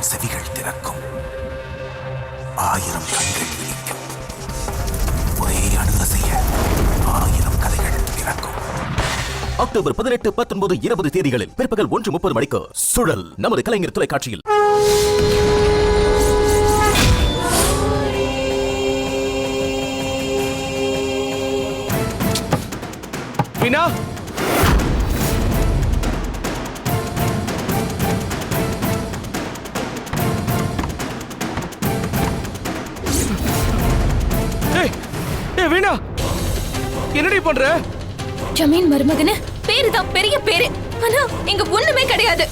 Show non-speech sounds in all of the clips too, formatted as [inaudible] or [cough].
ஆயிரம் செவிகள் திறக்கும் ஆயிரம் கண்கள் விழிக்கும் ஒரே அணுக செய்ய ஆயிரம் கதைகள் பிறக்கும் அக்டோபர் பதினெட்டு பத்தொன்பது இருபது தேதிகளில் பிற்பகல் ஒன்று முப்பது மணிக்கு சுழல் நமது கலைஞர் தொலைக்காட்சியில். மீனா என்னடி பண்ற? ஜமீன் மருமகனு? பேரு தான் பெரிய பேரு. ஆனா இங்க ஒண்ணுமே கிடையாது.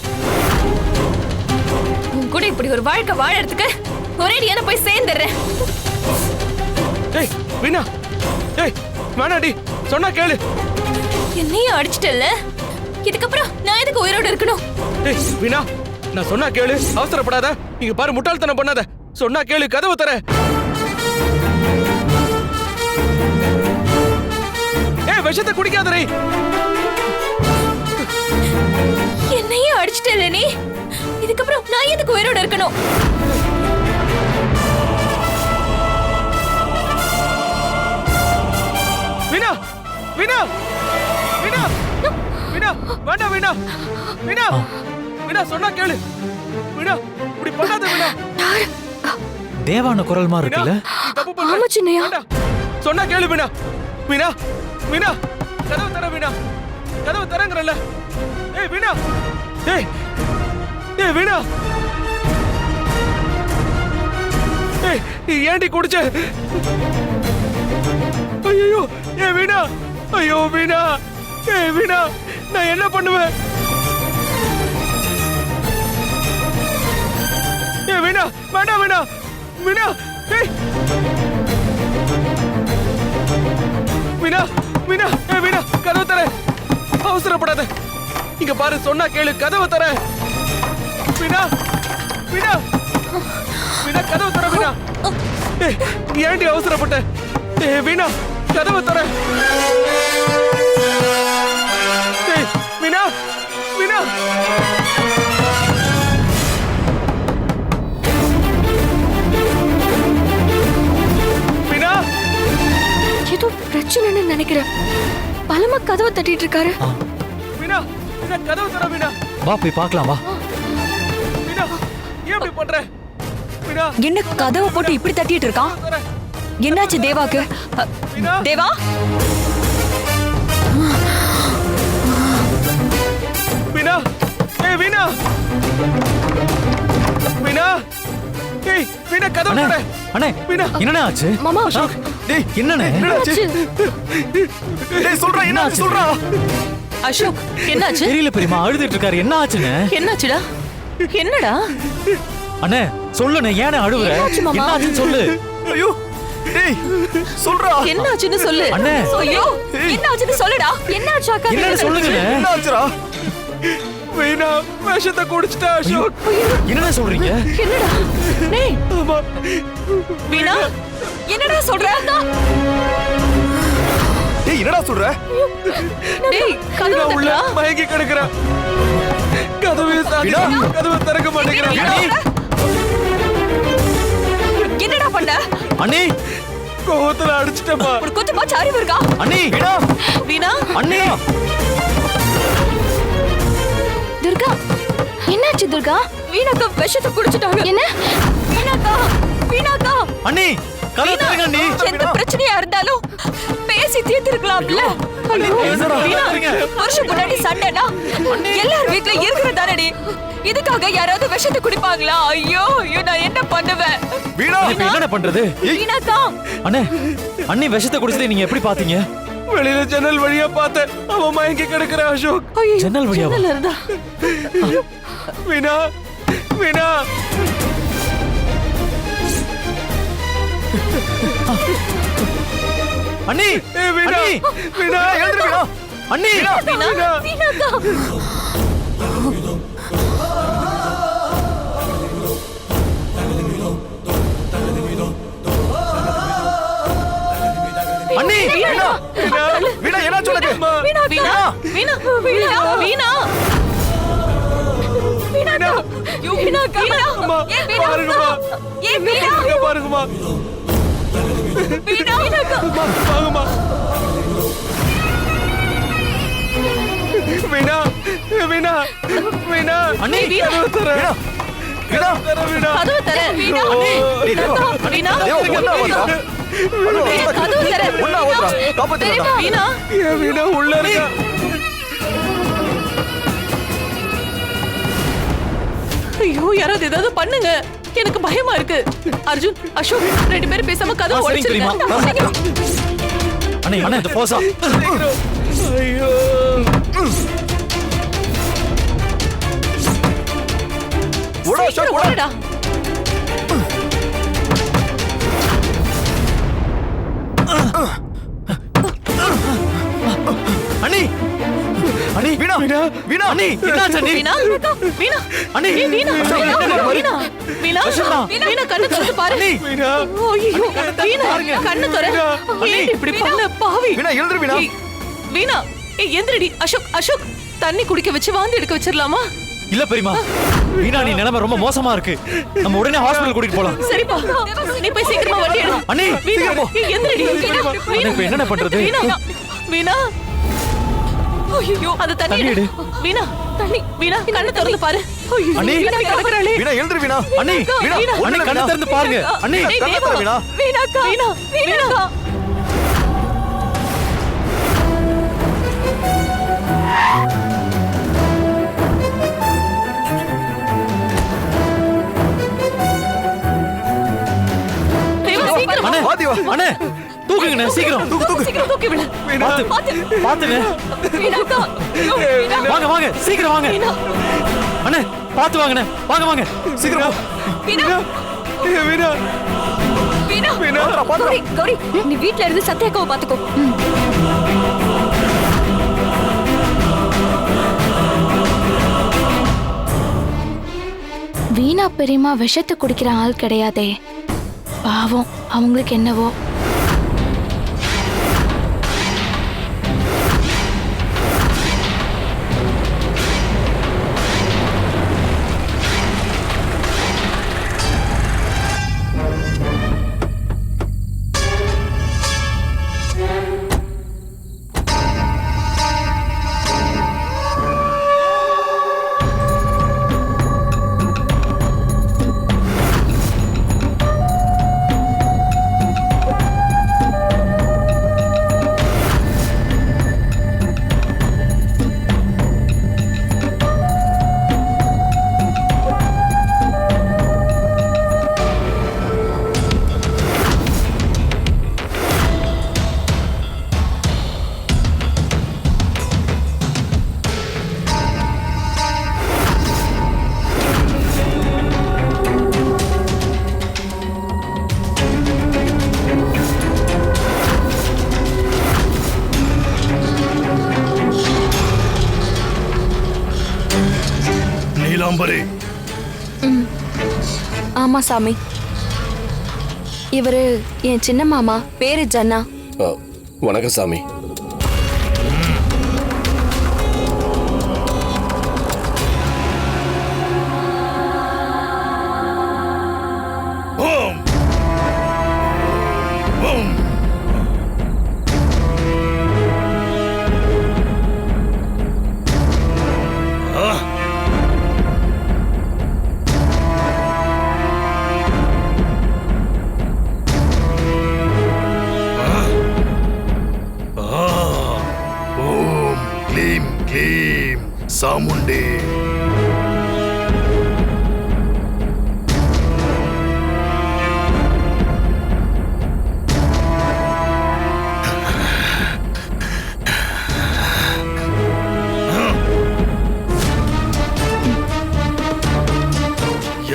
உன் கூட இப்படி ஒரு வாழ்க்கை வாழறதுக்கு ஒரேடியான போய் சேர்ந்துடுறேன். ஏய் வீணா. ஏய் வேணாடி. சொன்னா கேளு. என்னையும் அடிச்சிட்டல்ல? இதுக்கப்புறம் நான் எதுக்கு உயிரோட இருக்கணும்? ஏய் வீணா. நான் சொன்னா கேளு. அவசரப்படாத. இங்க பாரு முட்டாள்தனம் பண்ணாத. சொன்னா கேளு கதவு தர விஷத்தை குடிக்காதரை என்னையும் அடிச்சிட்டல்ல நீ இதுக்கப்புறம் நான் எதுக்கு உயிரோட இருக்கணும்? வீணா வீணா வீணா வீணா வேண்டாம் வீணா வீணா வீணா சொன்னா கேளு. வீணா இப்படி பண்ணாத வீணா. தேவான குரல் மாதிரி இருக்குல்ல? தப்பு. சொன்னா கேளு வீணா. வீணா வினா கதவு தர வீணா. கதவு தரங்கிறல்ல ஏய் வீணா. ஏய் ஏய் வீணா. ஏய் நீ குடிச்ச? ஐயோ ஏ வீணா. ஐயோ வீணா. ஏ வீணா. நான் என்ன பண்ணுவேன்? ஏ வீணா. வேண்டாம் வீணா. வீணா. ஏய். வீணா ஏ வீணா கதவு தர. அவசரப்படாத. இங்க பாரு சொன்னா கேளு கதவு தர. வீணா வீணா வீணா கதவு தர வீணா. ஏய் ஏன்டி அவசரப்பட்ட? ஏ வீணா கதவு தர. ஏய் வீணா வீணா. பிரச்சனைன்னு நினைக்கிறேன். பலமா கதவை தட்டிட்டு இருக்காரு. கதவு தர வீணா வா போய் பார்க்கலாம் வா. வீணா ஏன் இப்படி பண்ற? வீணா என்ன கதவை போட்டு இப்படி தட்டிட்டு இருக்கான்? என்னாச்சு தேவாக்கு? தேவா? வீணா ஏய் வீணா வீணா ஏய் வீணா கதவு அண்ணே தர அண்ணே. என்னண்ணே ஆச்சு? மாமா டேய் என்னண்ணே? டேய் சொல்றா என்ன சொல்றா. அசோக் என்னாச்சு? தெரியல பெரியமா அழுதுட்டு இருக்காரு. என்ன ஆச்சுன்னு என்னாச்சுடா? என்னடா? அண்ணே சொல்லுண்ணே ஏனே அழுவுற? என்னாச்சு மாமா? என்ன ஆச்சுன்னு சொல்லு. ஐயோ டேய் சொல்றா. என்னாச்சுன்னு சொல்லு. அண்ணே. ஐயோ என்னாச்சுன்னு சொல்லுடா. என்னாச்சு அக்கா? என்னன்னு சொல்லுங்கண்ணே. என்ன ஆச்சுடா வீணா விஷத்தை குடிச்சிட்டா அசோக். என்னண்ணே சொல்றீங்க? என்னடா? டேய். வீணா? என்னடா சொல்ற? டேய் என்னடா சொல்ற? டேய் கதவு உள்ள. மயங்கி கிடக்குறேன். கதவு சாத்தி கதவு திறக்க மாட்டேங்கிறேன். என்னடா பண்ண? அண்ணி! கோவத்துல அடிச்சிட்டப்பா ஒரு கொஞ்சமாச்சு அறிவு இருக்கா? அண்ணி! வீணா? அண்ணி! துர்கா என்னாச்சு துர்கா? வீணாக்கா விஷத்தை குடிச்சிட்டாங்க. என்ன? வீணாக்கா வீணாக்கா. அண்ணி! எந்த பிரச்சனையா இருந்தாலும் பேசி தீர்த்திருக்கலாம்ல? வருஷம் முன்னாடி சண்டைனா எல்லார் வீட்ல இருக்கிறதானடி? இதுக்காக யாராவது விஷத்தை குடிப்பாங்களா? ஐயோ ஐயோ நான் என்ன பண்ணுவேன்? வீணா. என்னண்ணே பண்றது? வீணாக்கா அண்ணே அண்ணி விஷத்தை குடிச்சதை நீங்க எப்படி பாத்தீங்க வெளியில ஜன்னல் வழியா பார்த்தேன். அவன் மயங்கி கிடக்குற அசோக். ஐயோ, ஜன்னல் இருந்தா. வீணா வீணா. அண்ணி வீணா! வீணா எழுந்திரு வீணா அண்ணி வீணா அண்ணி வீணா வீணா என்ன சொல்லுங்க வீணா வீணா வீணா வீணா வீணா வீணா வீணா அம்மா, ஏன் வீணா பாருங்கம்மா. ஏன் வீணா பாருங்கம்மா வீணா வாங்கம்மா வீணா வீணா வீணா. அண்ணி, கதவு தர வீணா. தர வீணா. கதவு தர வீணா. தேவா. வீணா. அண்ணா, ஏய், கதவு தர ஒண்ணா வாடா. காப்பாத்துடா. வீணா. ஏன் வீணா? உள்ள இருக்கா. ஐயோ யாராவது ஏதாவது பண்ணுங்க. எனக்கு பயமா இருக்கு. அர்ஜுன் அசோக் ரெண்டு பேரும் பேசாம கதவு? உடைச்சிருங்க. அண்ணே அண்ணே இந்த போசா ஐயோ. ஓடா, அசோக், ஓடா. அண்ணி. அண்ணி வீணா. வீணா. வீணா. அண்ணி என்னாச்சு அண்ணி? வீணா வீணா அண்ணி. ஏய், வீணா அசோக், வீணா என்ன பாரு. வீணா. வீணா கண்ணு திறந்து பாரு. அண்ணி. வீணா. ஐயோ வீணா கண்ணு திற அண்ணி. ஏன் இப்படி பண்ண பாவி. வீணா எழுந்துரு வீணா. ஏய், வீணா. ஏய் எந்திரடி. அசோக் அசோக். தண்ணி குடிக்க வச்சு வாந்தி எடுக்க வச்சிரலாமா? இல்ல பெரியமா வீணா நீ நிலைமை ரொம்ப மோசமா இருக்கு. நம்ம உடனே ஹாஸ்பிடல் கூட்டிட்டு போலாம். சரிப்பா. நீ போய் சீக்கிரமா வண்டி எடு. அண்ணி, வீணா. போ. வீணா. என்னண்ணே பண்றது? வீணா. வீணா. ஐயோ அந்த தண்ணி எடு. வீணா தண்ணி வீணா கண்ணு திறந்து பாரு அண்ணி. வீணா வீணா எழுந்துரு வீணா அண்ணி வீணா, வீணா. அண்ணி கண்ணு வீணா. திறந்து பாருங்க அண்ணி கண்ணை. திற, வீணா. வீணா வீணாக்கா தேவா, சீக்கிரம் வா. அண்ணே வாதி வா. அண்ணே தூக்குங்கண்ணே சீக்கிரம் சீக்கிரம் தூக்கி விடு. பாத்து பாத்து பாத்துங்க வீணாக்கா. வாங்க வாங்க சீக்கிரம் வாங்க. வீணா. அண்ணே பாத்து வாங்கண்ணே. வாங்க வாங்க. சீக்கிரம். வீணா. வீணா. வீணா. வீணா. கௌரி கௌரி நீ வீட்ல இருந்து சத்யாக்காவை பாத்துக்கோ வீணா பெரியமா விஷத்தை குடிக்கிற ஆள் கிடையாதே. பாவம் அவங்களுக்கு என்னவோ. நீலாம்பரி ஆமா சாமி. இவரு என் சின்ன மாமா பேரு ஜன்னா. வணக்கம் சாமி. க்ளீம் சாமுண்டி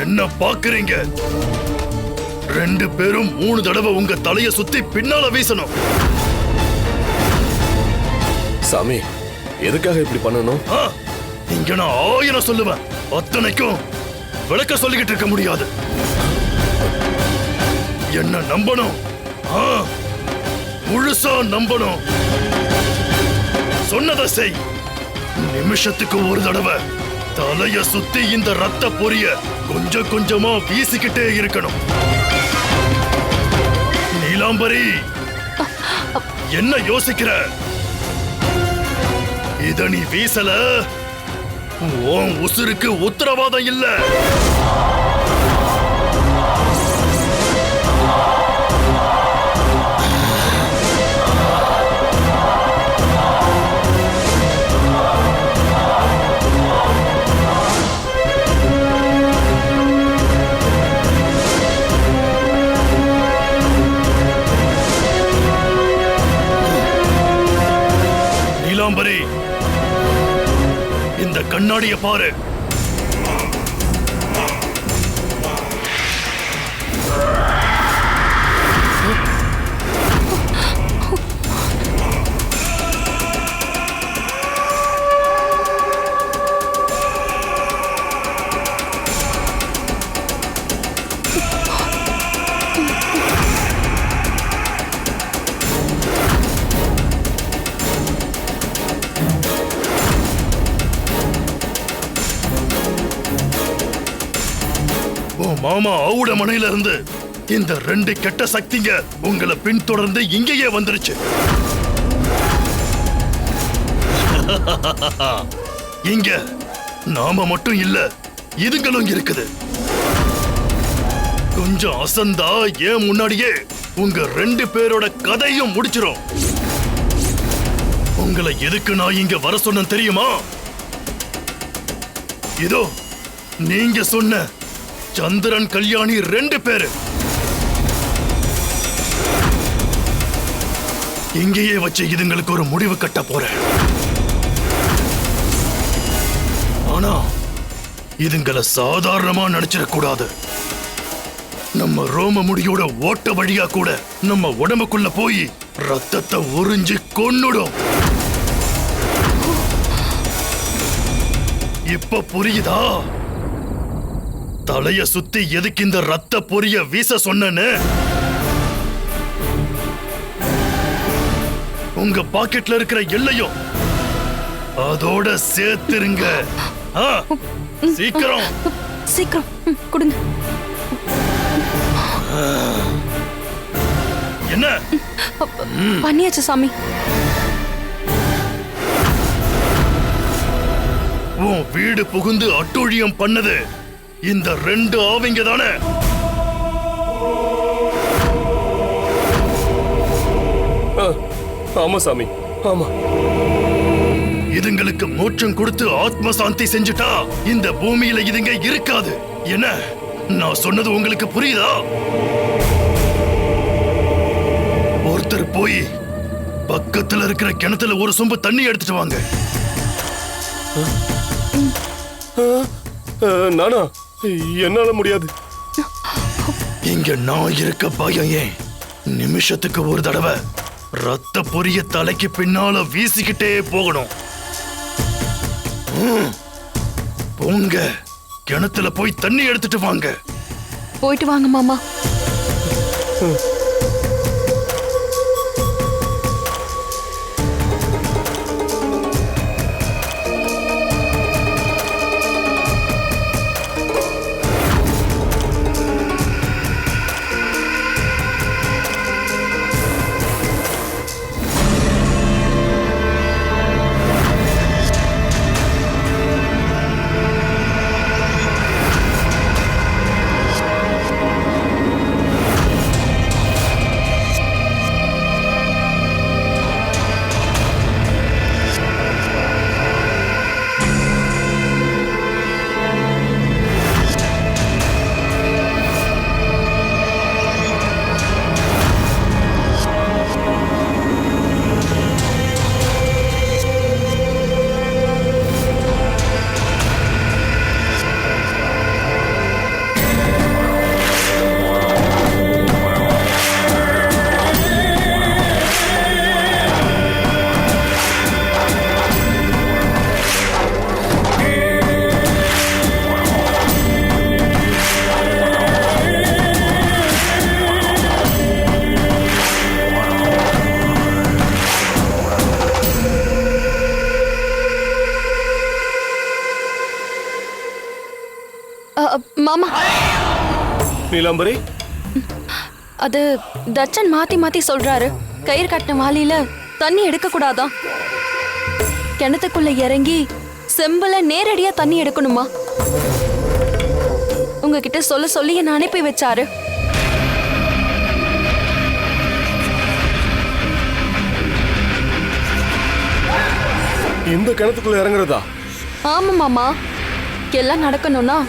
என்ன பாக்குறீங்க ரெண்டு பேரும் மூணு தடவை உங்க தலைய சுத்தி பின்னால வீசணும். சாமி எதுக்காக இப்படி பண்ணணும்? இங்க நான் ஆயிரம் சொல்லுவேன். அத்தனைக்கும் விளக்க சொல்லிக்கிட்டு இருக்க முடியாது. என்ன நம்பணும்? முழுசா நம்பணும். சொன்னதை செய். நிமிஷத்துக்கு ஒரு தடவை தலைய சுத்தி இந்த ரத்த பொரிய கொஞ்சம் கொஞ்சமா வீசிக்கிட்டே இருக்கணும். நீலாம்பரி என்ன யோசிக்கிற? இத நீ வீசல? உன் உசுருக்கு உத்தரவாதம் இல்லை. இந்த பாரு. மாமா அவுட மனையில இருந்து இந்த ரெண்டு கெட்ட சக்திங்க உங்களை பின்தொடர்ந்து இங்கேயே வந்துருச்சு. [laughs] இங்க நாம மட்டும் இல்ல இதுங்களும் இருக்குது. கொஞ்சம் அசந்தா ஏன் முன்னாடியே உங்க ரெண்டு பேரோட கதையும் முடிச்சிரும். உங்களை எதுக்கு நான் இங்க வர சொன்னேன் தெரியுமா? இதோ நீங்க சொன்ன சந்திரன் கல்யாணி ரெண்டு பேரு. இங்கேயே வச்சு இதுங்களுக்கு ஒரு முடிவு கட்ட போறேன். ஆனா இதுங்களை சாதாரணமா நினைச்சிட கூடாது நம்ம ரோம முடியோட ஓட்ட வழியா கூட நம்ம உடம்புக்குள்ள போய் ரத்தத்தை உறிஞ்சு கொன்னுடும். இப்ப புரியுதா? தலைய சுத்தி எதுக்கு இந்த ரத்த பொரிய வீச சொன்னேன்னு? உங்க பாக்கெட்ல இருக்கிற எல்லையும் அதோட சேர்த்துருங்க. சீக்கிரம். சீக்கிரம். கொடுங்க. என்ன? பண்ணியாச்சு சாமி. உன் வீடு புகுந்து அட்டூழியம் பண்ணது. இந்த ரெண்டு ஆவிங்க தானே? ஆமா சாமி ஆமா. இதுங்களுக்கு மோட்சம் கொடுத்து ஆத்ம சாந்தி செஞ்சுட்டா இந்த பூமியில இதுங்க இருக்காது. என்ன? நான் சொன்னது உங்களுக்கு புரியுதா? ஒருத்தர் போய் பக்கத்துல இருக்கிற கிணத்துல ஒரு சொம்பு தண்ணி எடுத்துட்டு வாங்க. நானா? என்னால முடியாது. இங்க நான் இருக்க பயம் ஏன்? நிமிஷத்துக்கு ஒரு தடவை ரத்த பொரிய தலைக்கு பின்னால வீசிக்கிட்டே போகணும். ம். போங்க. கிணத்துல போய் தண்ணி எடுத்துட்டு வாங்க. போயிட்டு வாங்க மாமா. மாமா நீலாம்பரி. அது தச்சன் மாத்தி மாத்தி சொல்றாரு. கயிறு கட்டின வாளியில தண்ணி எடுக்க கூடாதாம் கிணத்துக்குள்ள இறங்கி செம்புல நேரடியா தண்ணி எடுக்கணுமா? உங்ககிட்ட சொல்ல சொல்லி என்ன அனுப்பி வச்சாரு. இந்த கிணத்துக்குள்ள இறங்குறதா? ஆமா மாமா. எல்லாம் நடக்கணும்னா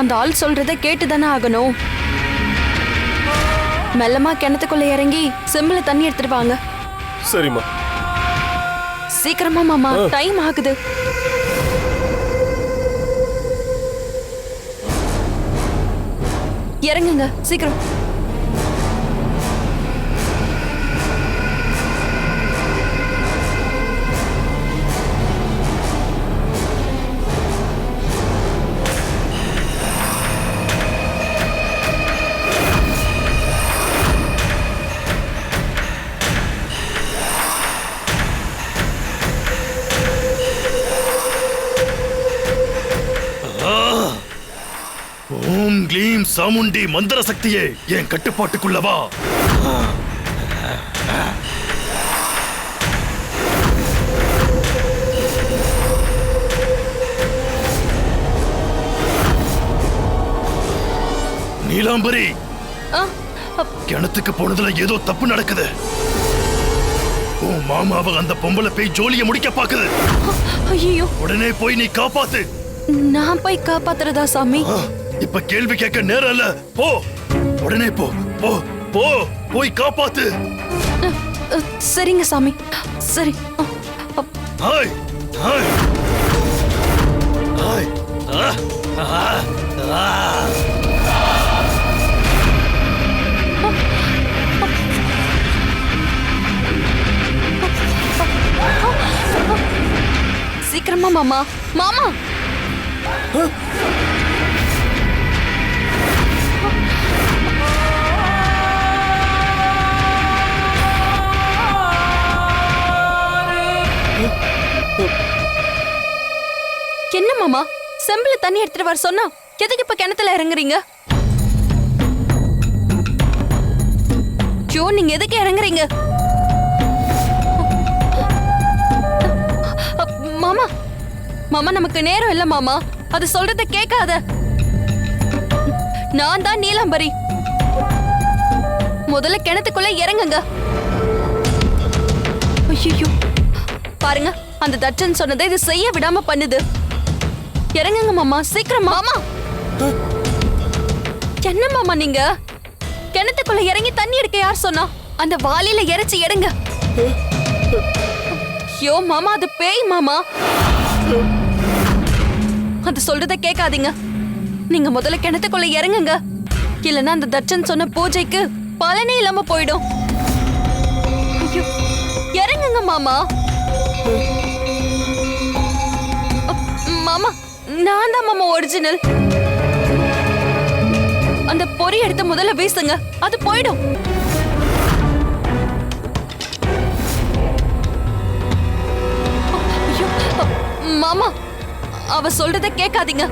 அந்த ஆள் சொல்றத கேட்டு தானே ஆகணும். மெல்லமா கிணத்துக்குள்ள இறங்கி செம்புல தண்ணி எடுத்துட்டு வாங்க. சரிம்மா. சீக்கிரமா மாமா டைம் ஆகுது. இறங்குங்க சீக்கிரம். சாமுண்டி மந்திர சக்தியே என் கட்டுப்பாட்டுக்குள்ள வா. நீலாம்பரி கிணத்துக்கு போனதுல ஏதோ தப்பு நடக்குது. உன் மாமாவை அந்த பொம்பளை பேய் ஜோலிய முடிக்க பாக்குது. ஐயோ உடனே போய் நீ காப்பாத்து. நான் போய் காப்பாத்துறதா சாமி? இப்ப கேள்வி கேட்க நேரம் இல்ல. போ. உடனே போ. போ. போ. போய் காப்பாத்து. சரிங்க சாமி. சரி. ஹாய். ஹாய். ஹாய். சீக்கிரமா மாமா. மாமா. என்ன மாமா? செம்பில் தண்ணி எடுத்துட்டு வர சொன்னா எதுக்கு இப்ப கிணத்துல இறங்குறீங்க? ஜோ நீங்க எதுக்கு இறங்குறீங்க? மாமா மாமா நமக்கு நேரம் இல்ல மாமா. அது சொல்றத கேட்காத. நான் தான் நீலாம்பரி. முதல்ல கிணத்துக்குள்ள இறங்குங்க. ஐயோ பாருங்க. அந்த தச்சன் சொன்னதை இது செய்ய விடாம பண்ணுது. இறங்குங்க மாமா சீக்கிரம். மாமா! என்ன மாமா நீங்க? கிணத்துக்குள்ள இறங்கி தண்ணி எடுக்க யார் சொன்னா? அந்த வாளியில இறைச்சி எடுங்க. ஐயோ மாமா அது பேய் மாமா. அது சொல்றத கேட்காதீங்க. நீங்க முதல்ல கிணத்துக்குள்ள இறங்குங்க. இல்லைன்னா அந்த தச்சன் சொன்ன பூஜைக்கு பலனே இல்லாம போயிடும். இறங்குங்க மாமா. நான் தான் மாமா ஒரிஜினல் அந்த பொறி எடுத்து முதல்ல வீசுங்க. அது போயிடும். மாமா அவ சொல்றத கேட்காதீங்க.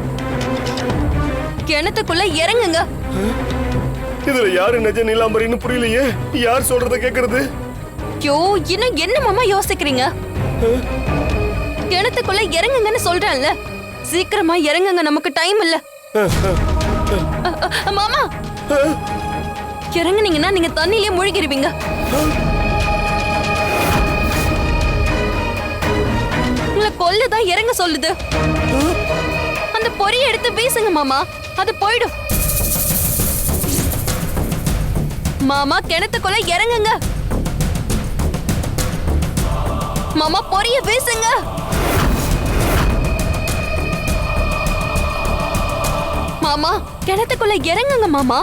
கிணத்துக்குள்ள இறங்குங்க. இதுல யாரு நிஜ நீலாம்பரின்னு புரியலையே? யார் சொல்றத கேக்குறது ஐயோ இன்னும் என்ன மாமா யோசிக்கிறீங்க? கிணத்துக்குள்ள இறங்குங்கன்னு சொல்றேன்ல. சீக்கிரமா இறங்குங்க நமக்கு டைம் இல்ல. மாமா! இறங்குனீங்கன்னா நீங்க தண்ணியிலே மூழ்கிடுவீங்க உங்களை கொல்லுதான் இறங்க சொல்லுது. அந்த பொரிய எடுத்து வீசுங்க மாமா. அது போயிடும். மாமா கிணத்துக்குள்ள இறங்குங்க. மாமா பொரிய வீசுங்க. மாமா கிணத்துக்குள்ள இறங்குங்க மாமா.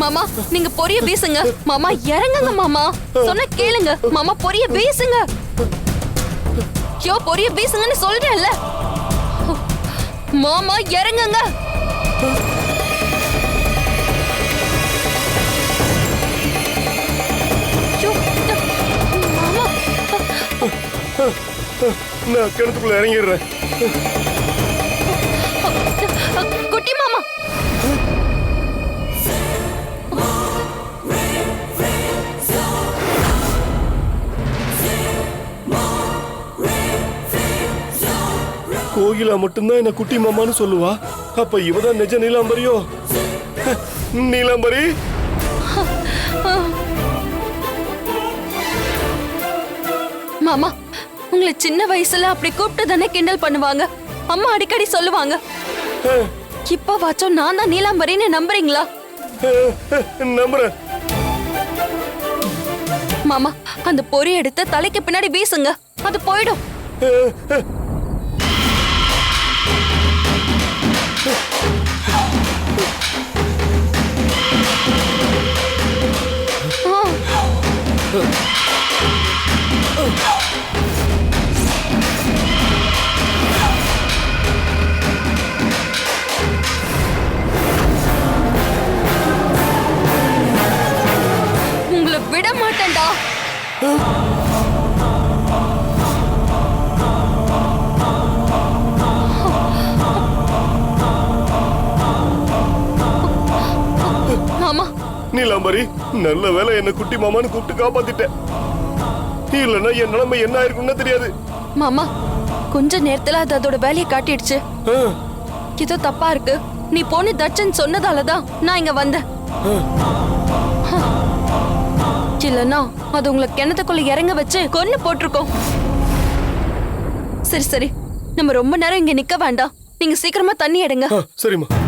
மாமா நீங்க பொரிய வீசுங்க. மாமா இறங்குங்க மாமா. சொன்ன கேளுங்க. மாமா பொரிய வீசுங்க. யோ பொரிய வீசுங்கன்னு சொல்றேன்ல. மாமா இறங்குங்க. நான் கிணத்துக்குள்ள இறங்கிடுறேன். கோகிலா மட்டும்தான் என்ன குட்டி மாமான்னு சொல்லுவா. அப்ப இவதான் நிஜ நீலாம்பரியோ? நீலாம்பரி? மாமா உங்களை சின்ன வயசுல அப்படி கூப்பிட்டு தானே கிண்டல் பண்ணுவாங்க. அம்மா அடிக்கடி சொல்லுவாங்க. இப்ப வாச்சும் நான் தான் நீலாம்பரின்னு நம்புறீங்களா? நம்புறேன். மாமா அந்த பொறி எடுத்து தலைக்கு பின்னாடி வீசுங்க. அது போயிடும். மாமா. நீலாம்பரி நல்ல வேலை என்ன குட்டி மாமான்னு கூப்பிட்டு காப்பாத்திட்டேன் இல்லைன்னா என் நிலைமை என்ன ஆயிருக்கும்னு தெரியாது. மாமா கொஞ்ச நேரத்துல அது அதோட வேலையை காட்டிடுச்சு. ஏதோ தப்பா இருக்கு. நீ போன தட்சன் சொன்னதாலதான் நான் இங்க வந்தேன். இல்லனா அது உங்களை கிணத்துக்குள்ள இறங்க வச்சு கொன்னு போட்டிருக்கோம். சரி சரி. நம்ம ரொம்ப நேரம் இங்க நிக்க வேண்டாம். நீங்க சீக்கிரமா தண்ணி எடுங்க. சரிம்மா.